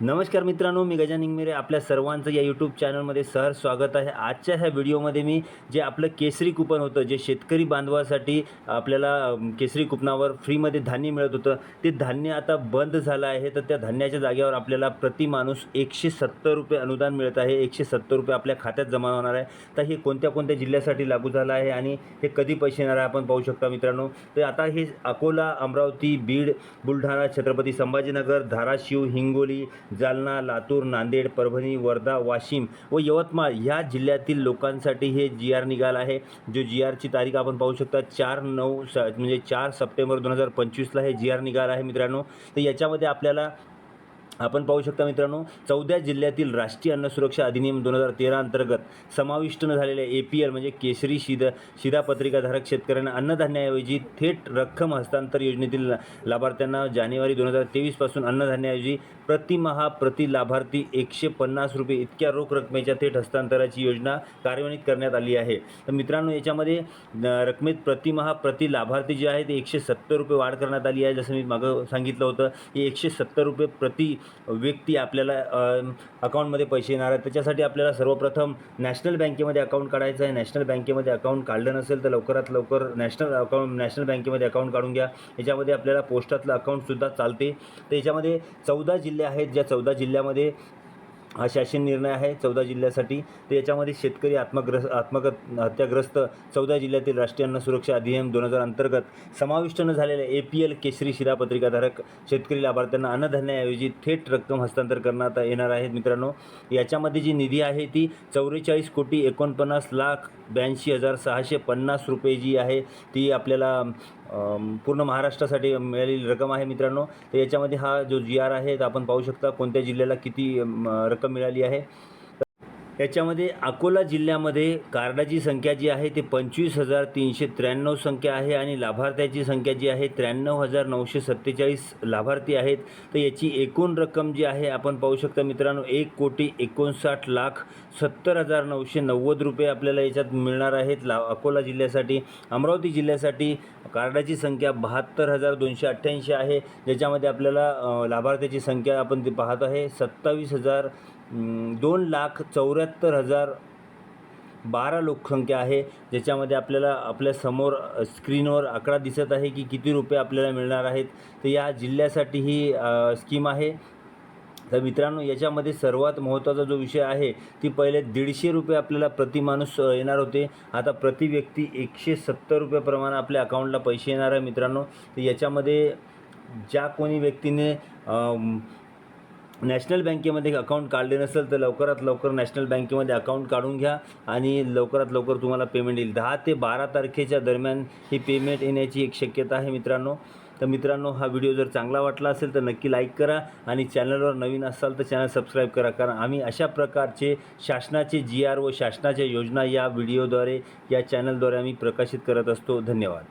नमस्कार मित्रांनो मी गजान इंगमिरे आपल्या सर्वांचं या यूट्यूब चॅनलमध्ये सहर स्वागत आहे. आजच्या ह्या व्हिडिओमध्ये मी जे आपलं केसरी कुपन होतं जे शेतकरी बांधवासाठी आपल्याला केसरी कुपनावर फ्रीमध्ये धान्य मिळत होतं ते धान्य आता बंद झालं आहे. तर त्या धान्याच्या जागेवर आपल्याला प्रति माणूस एकशे सत्तर रुपये अनुदान मिळत आहे. एकशे सत्तर रुपये आपल्या खात्यात जमा होणार आहे. तर हे कोणत्या कोणत्या जिल्ह्यासाठी लागू झालं आहे आणि हे कधी पैसे येणार आहे आपण पाहू शकता मित्रांनो. तर आता हे अकोला अमरावती बीड बुलढाणा छत्रपती संभाजीनगर धाराशिव हिंगोली जालना लातूर नांदेड परभणी वर्धा वाशिम व यवतमाळ ह्या जिल्ह्यातील लोकांसाठी हे जी आर निघाला आहे. जो जी आरची तारीख आपण पाहू शकता चार नऊ स म्हणजे चार सप्टेंबर दोन हजार पंचवीसला हे जी आर निघाला आहे मित्रांनो. तर याच्यामध्ये आपल्याला आपण पाहू शकता मित्रांनो चौदा जिल्ह्यातील राष्ट्रीय अन्न सुरक्षा अधिनियम दोन हजार तेरा अंतर्गत समाविष्ट न झालेल्या ए पी एल म्हणजे केसरी शिधा शिधापत्रिकाधारक शेतकऱ्यांना अन्नधान्याऐवजी थेट रक्कम हस्तांतर योजनेतील लाभार्थ्यांना जानेवारी दोन हजार तेवीसपासून अन्नधान्याऐवजी प्रतिमहा प्रति लाभार्थी एकशे पन्नास रुपये इतक्या रोख रकमेच्या थेट हस्तांतराची योजना कार्यान्वित करण्यात आली आहे. तर मित्रांनो याच्यामध्ये रकमेत प्रतिमहा प्रति लाभार्थी जे आहे ते एकशे सत्तर रुपये वाढ करण्यात आली आहे. जसं मी मागं सांगितलं होतं की एकशे सत्तर रुपये प्रति व्यक्ती आपल्याला अकाउंटमध्ये पैसे येणार आहेत. त्याच्यासाठी आपल्याला सर्वप्रथम नॅशनल बँकेमध्ये अकाउंट काढायचं आहे. नॅशनल बँकेमध्ये अकाउंट काढलं नसेल तर लवकरात लवकर नॅशनल अकाउंट नॅशनल बँकेमध्ये अकाउंट काढून घ्या. याच्यामध्ये आपल्याला पोस्टातलं अकाउंटसुद्धा चालते. तर याच्यामध्ये चौदा जिल्हे आहेत. ज्या चौदा जिल्ह्यामध्ये हा शासन निर्णय आहे चौदा जिल्ह्यासाठी. तर याच्यामध्ये शेतकरी आत्मग्रस्त आत्मगत हत्याग्रस्त चौदा जिल्ह्यातील राष्ट्रीय अन्न सुरक्षा अधिनियम दोन हजार अंतर्गत समाविष्ट न झालेल्या ए पी एल केसरी शिधापत्रिकाधारक शेतकरी लाभार्थ्यांना अन्नधान्याऐवजी थेट रक्कम हस्तांतर करण्यात येणार आहेत मित्रांनो. याच्यामध्ये जी निधी आहे ती चौवेचाळीस कोटी एकोणपन्नास लाख ब्याऐंशी हजार सहाशे पन्नास रुपये जी आहे ती आपल्याला पूर्ण महाराष्ट्रासाठी मिळालेली रक्कम आहे मित्रांनो. तर याच्यामध्ये हा जो जी आर आहे तर आपण पाहू शकता कोणत्या जिल्ह्याला किती रक्कम रक्कम मिळाली आहे. याच्यामध्ये अकोला जिल्ह्यामध्ये कार्डाची संख्या जी आहे ती पंचवीस हजार तीनशे त्र्याण्णव संख्या आहे आणि लाभार्थ्याची संख्या जी आहे त्र्याण्णव हजार नऊशे सत्तेचाळीस लाभार्थी आहेत. तर याची एकूण रक्कम जी आहे आपण पाहू शकता मित्रांनो एक कोटी एकोणसाठ लाख सत्तर हजार नऊशे नव्वद रुपये आपल्याला याच्यात मिळणार आहेत ला अकोला जिल्ह्यासाठी. अमरावती जिल्ह्यासाठी कार्डाची संख्या बहात्तर हजार दोनशे अठ्ठ्याऐंशी आहे. ज्याच्यामध्ये आपल्याला लाभार्थ्याची संख्या आपण ती पाहत आहे सत्तावीस हजार दोन लाख चौऱ्याहत्तर हजार बारा लोकसंख्या आहे. ज्याच्यामध्ये आपल्याला आपल्यासमोर स्क्रीनवर आकडा दिसत आहे की किती रुपये आपल्याला मिळणार आहेत. तर या जिल्ह्यासाठी ही स्कीम आहे. तर मित्रांनो याच्यामध्ये सर्वात महत्त्वाचा जो विषय आहे ती पहिले दीडशे रुपये आपल्याला प्रति माणूस येणार होते. आता प्रति व्यक्ती एकशे सत्तर रुपयाप्रमाणे आपल्या अकाउंटला पैसे येणार आहे मित्रांनो. तर याच्यामध्ये ज्या कोणी व्यक्तीने नॅशनल बँकेमध्ये अकाउंट काढले नसेल तर लवकरात लवकर नॅशनल बँकेमध्ये अकाउंट काढून घ्या आणि लवकरात लवकर तुम्हाला पेमेंट येईल. दहा ते बारा तारखेच्या दरम्यान ही पेमेंट येण्याची एक शक्यता आहे मित्रांनो. तर मित्रांनो हा व्हिडिओ जर चांगला वाटला असेल तर नक्की लाईक करा आणि चॅनलवर नवीन असाल तर चॅनल सबस्क्राईब करा. कारण आम्ही अशा प्रकारचे शासनाचे जी आर व शासनाच्या योजना या व्हिडिओद्वारे या चॅनलद्वारे आम्ही प्रकाशित करत असतो. धन्यवाद.